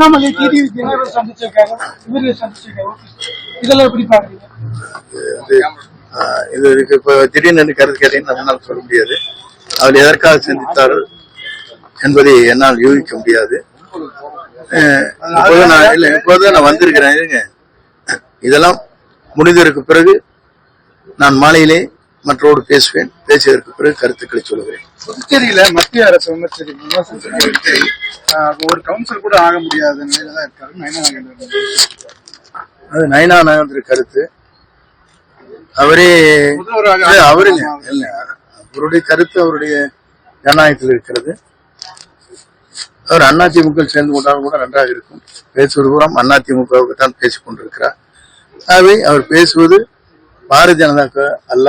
Annamalai TTV Dinakaran சந்திச்சிருக்காரு இவரை சந்திச்சிருக்காரு இதெல்லாம் எப்படி பாக்குறீங்க? இது, இப்போ திடீர்னு கருத்து கேட்டீங்கன்னு நம்மளால சொல்ல முடியாது. அவர் எதற்காக சந்தித்தார்கள் என்பதை என்னால் யூகிக்க முடியாது. நான் இல்ல இப்போது நான் வந்திருக்கிறேன் இருங்க. இதெல்லாம் முடிந்ததற்கு பிறகு நான் மாலையிலே மற்றோடு பேசுவேன். பேசியதற்கு பிறகு கருத்துக்களை சொல்லுவேன் புதுச்சேரியில மத்திய அரசு ஆஹ், ஒரு கவுன்சில் கூட ஆக முடியாத நிலையில தான் இருக்காரு நயனா நாகேந்திரன் அது நயனா நகந்திர கருத்து. அவரே அவருங்க இல்ல அவருடைய கருத்து அவருடைய ஜனநாயகத்தில் இருக்கிறது. அவர் அதிமுக சேர்ந்து கொண்டாலும் கூட நன்றாக இருக்கும். பேசுவது பூரா அதிமுகவுக்கு தான் பேசிக் கொண்டிருக்கிறார். ஆகவே அவர் பேசுவது பாரதிய ஜனதாக்கு அல்ல.